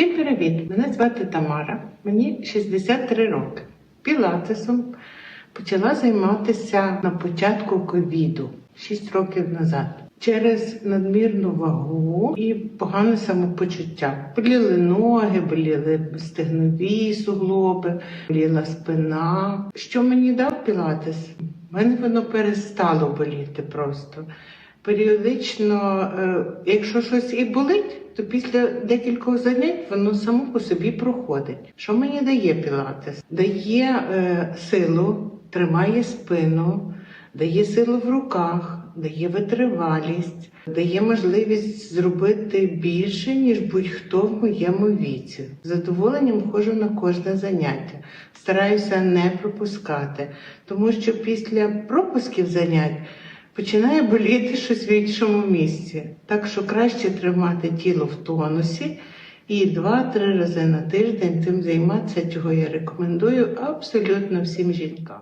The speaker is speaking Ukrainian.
Всім привіт! Мене звати Тамара, мені 63 роки. Пілатесом почала займатися на початку ковіду 6 років назад. Через надмірну вагу і погане самопочуття. Боліли ноги, боліли стегнові суглоби, боліла спина. Що мені дав пілатес? У мене воно перестало боліти просто. Періодично, е, якщо щось і болить, то після декількох занять воно само по собі проходить. Що мені дає пілатес? Дає е, силу, тримає спину, дає силу в руках, дає витривалість, дає можливість зробити більше, ніж будь-хто в моєму віці. З задоволенням ходжу на кожне заняття. Стараюся не пропускати, тому що після пропусків занять починає боліти щось в іншому місці. Так що краще тримати тіло в тонусі і 2-3 рази на тиждень цим займатися, чого я рекомендую абсолютно всім жінкам.